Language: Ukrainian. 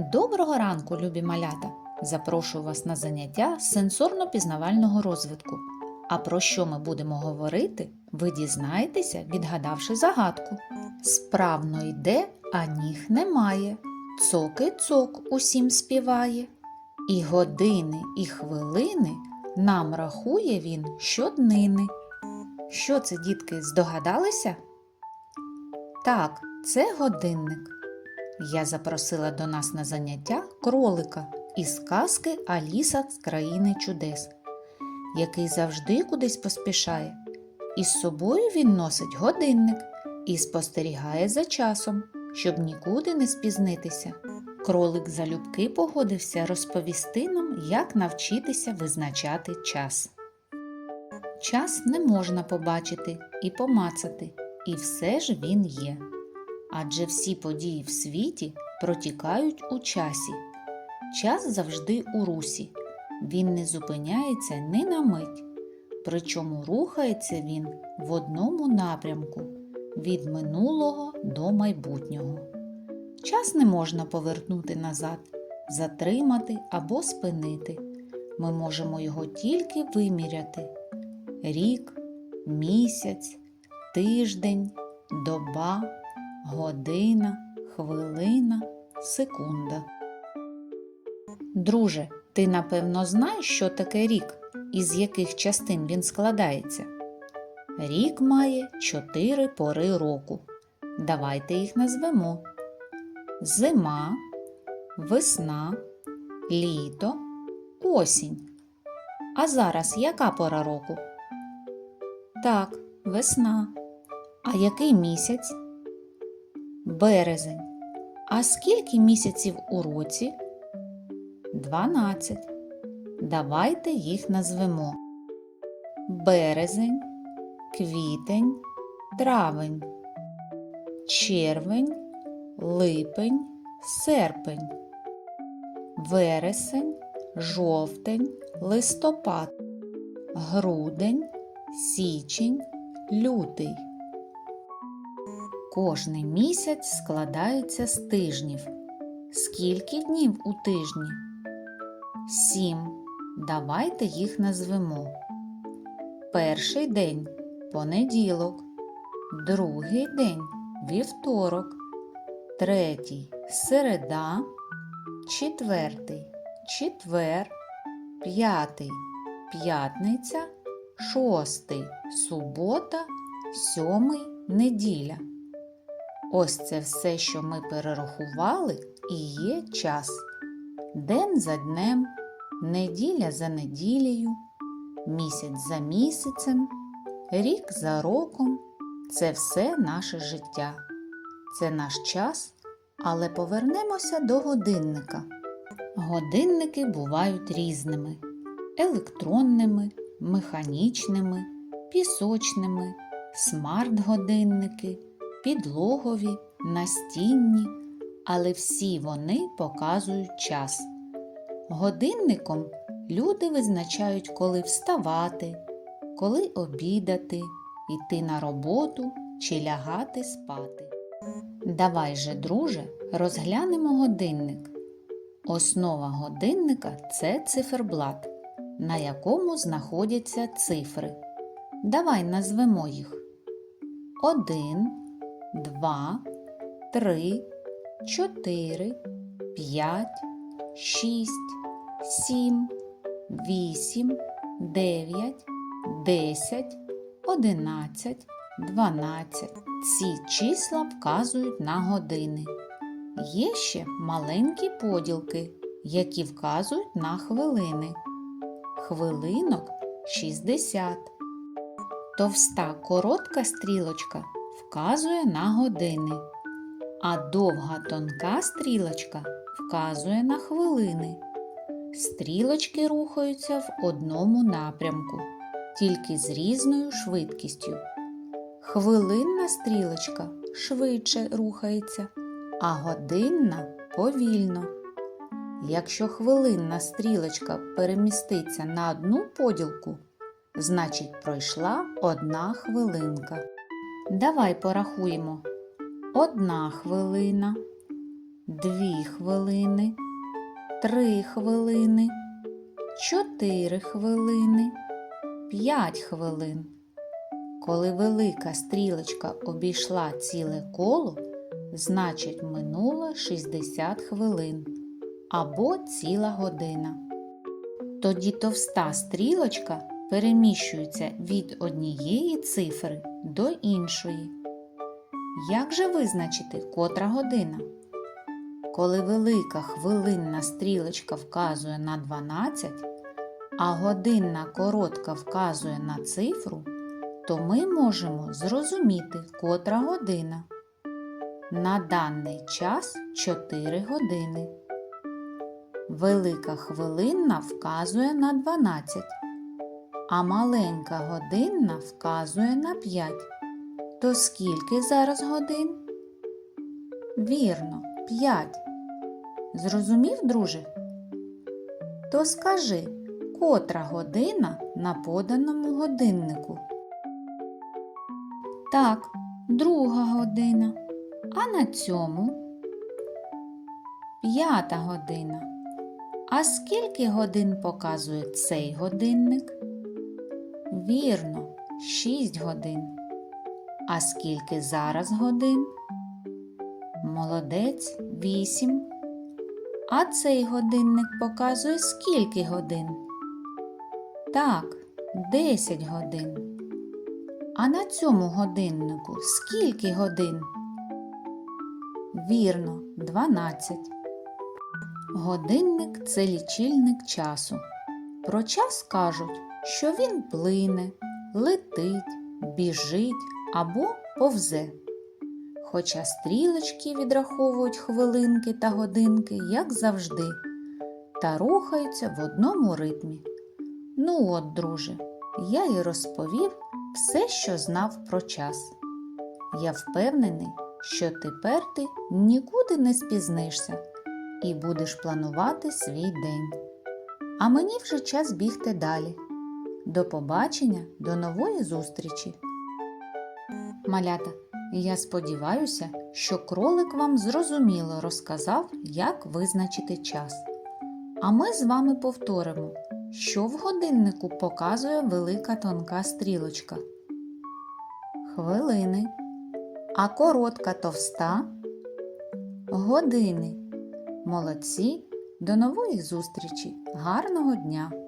Доброго ранку, любі малята! Запрошую вас на заняття сенсорно-пізнавального розвитку. А про що ми будемо говорити, ви дізнаєтеся, відгадавши загадку. Справно йде, а ніг немає. Цоки цок усім співає. І години, і хвилини нам рахує він щоднини. Що це, дітки, здогадалися? Так, це годинник. Я запросила до нас на заняття кролика із казки Аліса з країни чудес, який завжди кудись поспішає. Із собою він носить годинник і спостерігає за часом, щоб нікуди не спізнитися. Кролик залюбки погодився розповісти нам, як навчитися визначати час. Час не можна побачити і помацати, і все ж він є адже всі події в світі протікають у часі. Час завжди у русі, він не зупиняється ні на мить, причому рухається він в одному напрямку від минулого до майбутнього. Час не можна повернути назад, затримати або спинити. Ми можемо його тільки виміряти: рік, місяць, тиждень, доба година, хвилина, секунда. Друже, ти напевно знаєш, що таке рік, із яких частин він складається? Рік має чотири пори року. Давайте їх назвемо: зима, весна, літо, осінь. А зараз яка пора року? Так, весна. А який місяць? Березень. А скільки місяців у році? Дванадцять. Давайте їх назвемо. Березень, квітень, травень, червень, липень, серпень, вересень, жовтень, листопад, грудень, січень, лютий. Кожний місяць складається з тижнів. Скільки днів у тижні? Сім. Давайте їх назвемо. Перший день понеділок, другий день вівторок, третій середа, четвертий четвер, п'ятий п'ятниця, шостий субота, сьомий неділя. Ось це все, що ми перерахували, і є час. День за днем, неділя за неділею, місяць за місяцем, рік за роком це все наше життя. Це наш час, але повернемося до годинника. Годинники бувають різними: електронними, механічними, пісочними, смарт-годинники підлогові, настінні, але всі вони показують час. Годинником люди визначають, коли вставати, коли обідати, йти на роботу чи лягати спати. Давай же, друже, розглянемо годинник. Основа годинника це циферблат, на якому знаходяться цифри. Давай назвемо їх. Один, два, три, чотири, п'ять, шість, сім, вісім, дев'ять, десять, одинадцять, дванадцять. Ці числа вказують на години. Є ще маленькі поділки, які вказують на хвилини. Хвилинок 60. Товста коротка стрілочка вказує на години, а довга тонка стрілочка вказує на хвилини. Стрілочки рухаються в одному напрямку, тільки з різною швидкістю. Хвилинна стрілочка швидше рухається, а годинна повільно. Якщо хвилинна стрілочка переміститься на одну поділку, значить пройшла одна хвилинка. Давай порахуємо. Одна хвилина, дві хвилини, три хвилини, чотири хвилини, п'ять хвилин. Коли велика стрілочка обійшла ціле коло, значить минуло 60 хвилин або ціла година. Тоді товста стрілочка переміщується від однієї цифри до іншої. Як же визначити котра година? Коли велика хвилинна стрілочка вказує на 12, а годинна коротка вказує на цифру, то ми можемо зрозуміти, котра година. На даний час 4 години. Велика хвилинна вказує на 12, а маленька годинна вказує на 5. То скільки зараз годин? Вірно, 5. Зрозумів, друже? То скажи, котра година на поданому годиннику? Так, друга година. А на цьому? П'ята година. А скільки годин показує цей годинник? Вірно, 6 годин. А скільки зараз годин? Молодець 8. А цей годинник показує скільки годин? Так, 10 годин. А на цьому годиннику скільки годин? Вірно, 12. Годинник це лічильник часу. Про час кажуть, що він плине, летить, біжить або повзе. Хоча стрілочки відраховують хвилинки та годинки, як завжди, та рухаються в одному ритмі. Ну от, друже, я й розповів все, що знав про час. Я впевнений, що тепер ти нікуди не спізнишся і будеш планувати свій день. А мені вже час бігти далі. До побачення, до нової зустрічі. Малята, я сподіваюся, що кролик вам зрозуміло розказав, як визначити час. А ми з вами повторимо, що в годиннику показує велика тонка стрілочка. Хвилини. А коротка товста. Години. Молодці. До нової зустрічі. Гарного дня!